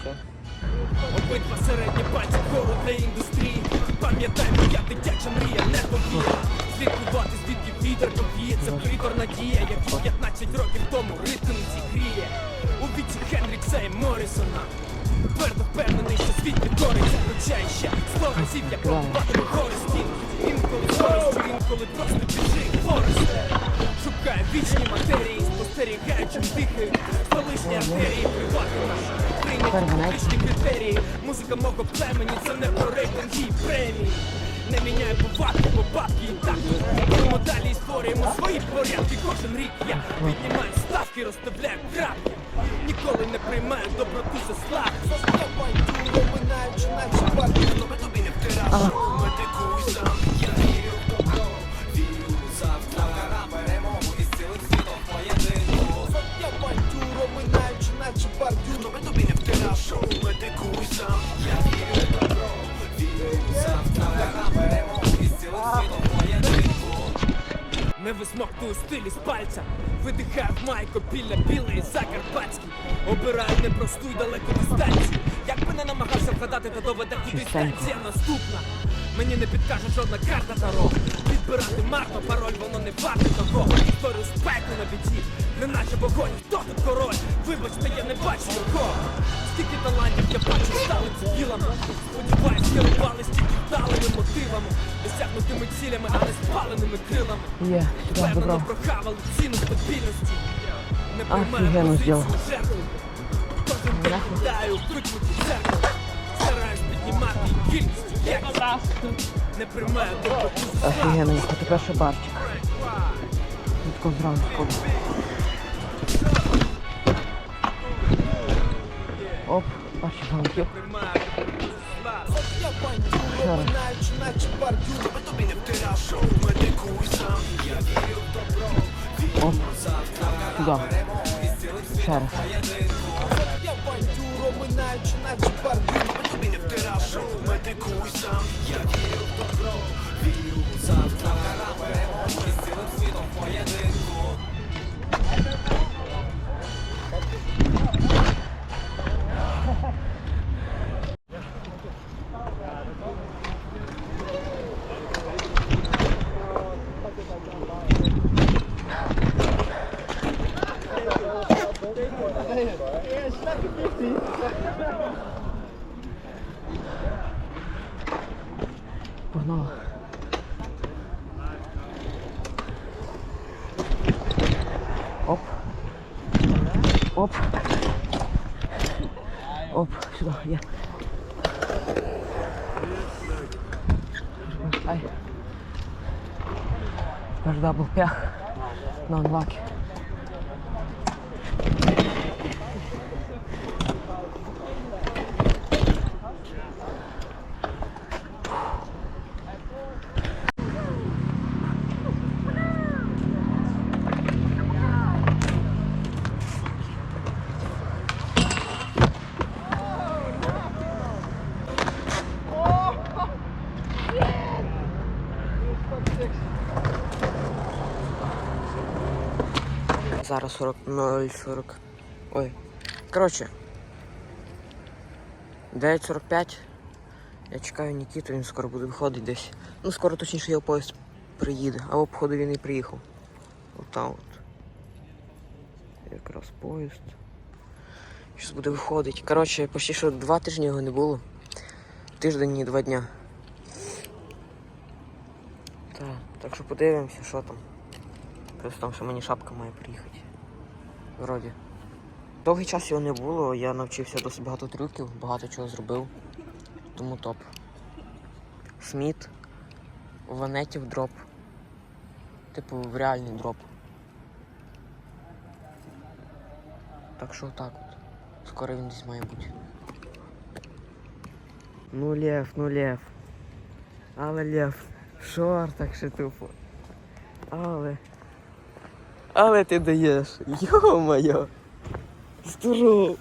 все. Обидва середні пальці вгору для індустрії. Пам'ятай, моя дитяча мрія не повія. Слідкувати, звідки вітер повіється, притор надія, як 15 років тому ритм зігріє. У віці Хендрікса і Моррісона. Твердо впевнений, що світ підкориться, хоча ще сто разів я пробуватиму гори. Інколи скоростю, інколи просто біжи, Форесте. Шукаю вічні матерії, спостерігаючи дихаю. Колишні артерії привати наш. Прийняті вічні критерії. Музика мого племені, це не про рейтинги і премії. Не міняю повадки, бо бабки і так. Будемо далі і створюємо свої порядки. Кожен рік я піднімаю ставки, розставляю крапки. Ніколи не приймаю доброту за слабкість. Заступаю, минаючи наче. Тобі тобі не втирав. Висмоктую стилі з пальця, видихаю в майко біля білої закарпатській. Обираю непросту й далеку дистанцію. Якби не намагався вгадати, то доведе куди станція наступна. Мені не підкаже жодна карта таро. Підбирати марно, пароль, воно не варте того. Історію спеку на біді, не наче вогонь, хто тут король? Вибачте, я не бачу його. Скільки талантів я бачу, стали цивілами. Сподіваюсь, керувались тільки вдалими мотивами, досягнутими цілями, а не спаленими крилами. Є, сюди Впевнено забрав. прохавали ціну стабільності. Не Офігенно позицію зробив. жертви. Кожен день кидаю виклики церкви. Стараюсь піднімати кількість, якість. Не приймаю слабкість. Офігенно, а тепер ще барчик. Відко зразу входить. Оп, бачиш, ганків. Приймаю Оп, цілим Ще раз. Я бандюро, минаючи наче бордюр. Тобі тобі не втирав шоу, Погнали. Оп. Оп. Оп, сюди, є. Ай. Тепер дабл пях на анлакі. Зараз 40, 0,40. Ой. Коротше. 9.45. Я чекаю Нікіту, він скоро буде виходити десь. Ну, скоро точніше його поїзд приїде. А походу він і приїхав. Отам от. Якраз поїзд. Щось буде виходити. Коротше, почти що два тижні його не було. Тиждень і два дня. Так, так що подивимося, що там. Плюс там, що мені шапка має приїхати. Вроді. Довгий час його не було, я навчився досить багато трюків, багато чого зробив. Тому топ. Сміт. Ванетів дроп. Типу в реальний дроп. Так що так от. Скоро він десь має бути. Ну лев, ну лев. Але лев. Шортах ще тупо. Але. Але ти даєш. Йо-моє. Здоров.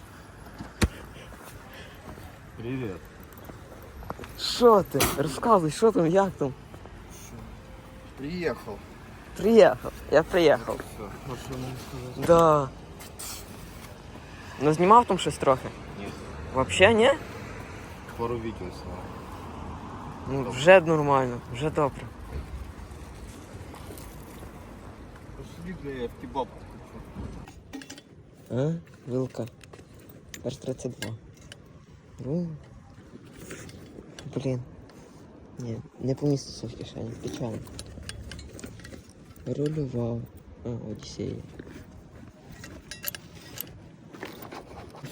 Привет. Що ти? Розказуй, що там, як там? Приехал. Приїхав. Я приїхав. Все, машину не сказать. Да. Ну знімав там щось трохи? Ні. Вообще ні? Пару відео сняв. Ну, вже нормально, вже добре. Пошли, я в кебаб хочу. А? Вилка. R32. Ну. Блін. Ні, не поміститься в кишені, печально. Рулював. А, Одіссея.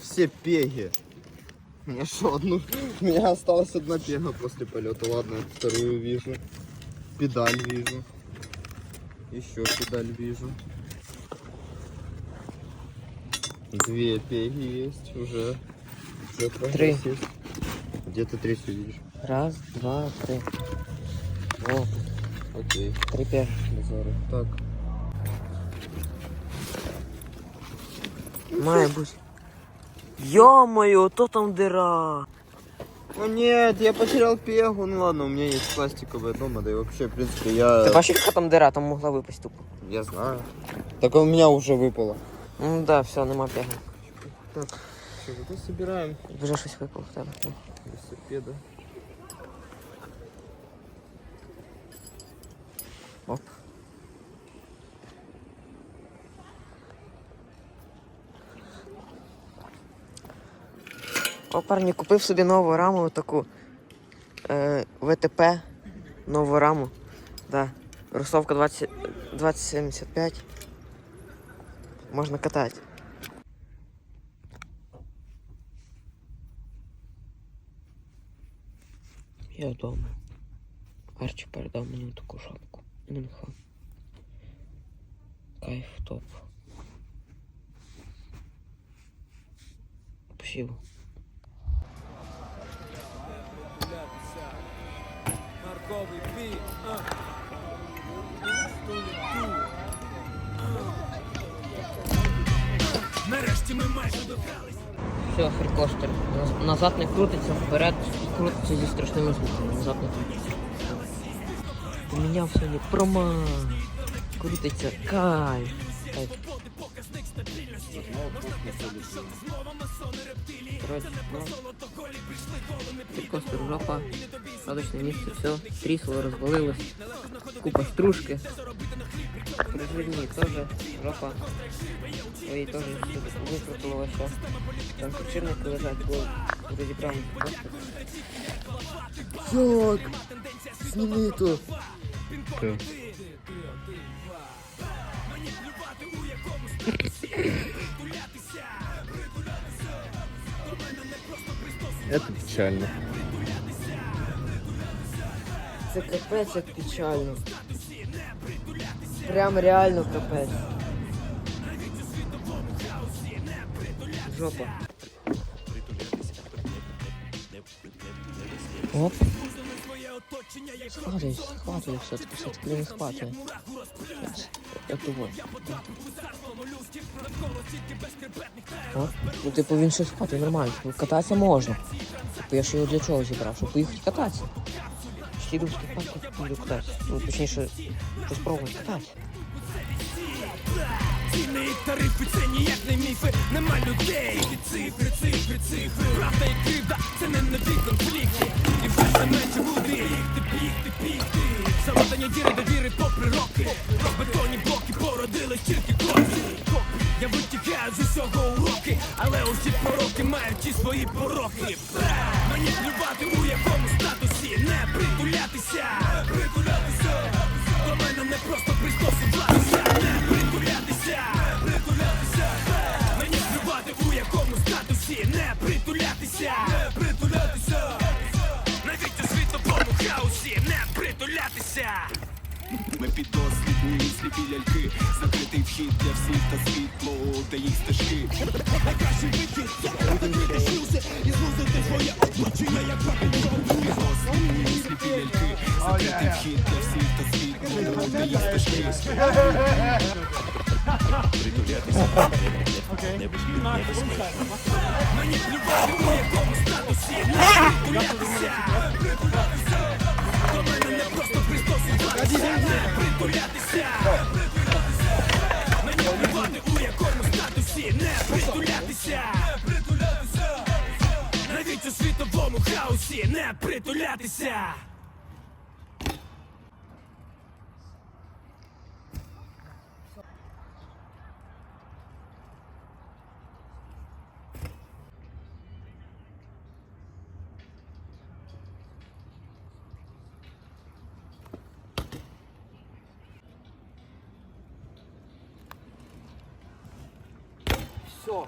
Все пеги. У меня что, одну... У меня осталась одна пега после полета. Ладно, вторую вижу. Педаль вижу. Еще педаль вижу. Две пеги есть уже. Уже есть. Где ты третью видишь? Раз, два, три. О, Окей. три. Базары. Так. Має бути. Йо-моє, то там дира. О нет, я потерял пегу. Ну ладно, у меня есть пластиковая дома, да и вообще, в принципе, я... Ты вообще яка там дыра, там могла выпасть тупо. Я знаю. Так у меня уже выпало. Ну да, все, нема пеги. Так, что, зато собираем Вже щось випало в тебе. Велосипеда. Парні, купив собі нову раму, таку е, ВТП, нову раму. Да. Русовка 20, 2075. Можна катати. Я вдома. Арчі передав мені таку шапку. Ну. Кайф топ. Спасибо. Марковий бій. Нарешті ми майже добрались. Все, фрикостер. Наз- Назад не крутиться, вперед крутиться зі страшними звуками. Назад не крутиться. Поміняв сьогодні прома. Крутиться кайф. Кайф. Короче, ну, фрикостер жопа. Радочне місце, все. Трісло розвалилось. Купа стружки. Приживні теж жопа. Ой, теж викрутило все. Там підшипники лежать, бо розібрав. Як? Сними то. Это печально. Це капець як печально. Прям реально капець. Жопа. Оп. Схватывай, схватывай все-таки, все-таки не схватывай. Вот. О, ну типу він щось схватує нормально. Типу, кататися можна. Типу я ж його для чого зібрав? Щоб поїхати кататися. Ще йду в скейт-парк, буду кататися. Ну, точніше, що спробувати кататися. Ціни і тарифи, це ніяк не міфи, нема людей. Цифри, цифри, цифри. Правда і кривда, це не нові конфлікти. З усього уроки, але усі пророки мають ті свої пороки. Мені плювати у якому статусі, не притулятися, притулятися. До мене не просто пристосуватися, не притулятися, притулятися. Мені плювати у якому статусі, не притулятися, не притулятися. Навіть у світловому хаосі, не притулятися. Ми піддослідні сліпі ляльки Закритий вхід для всіх та світло, де їх стежки. Найкращий вихід це викинути шлюзи І злузити своє оточення, як папінком Піддослідні сліпі ляльки Закритий вхід для всіх та світло, де їх стежки. Мені плювати у якому статусі Не Не притулятися На мені вбивати у якому статусі не притулятися, не притулятися, навіть у світовому хаосі не притулятися. Все,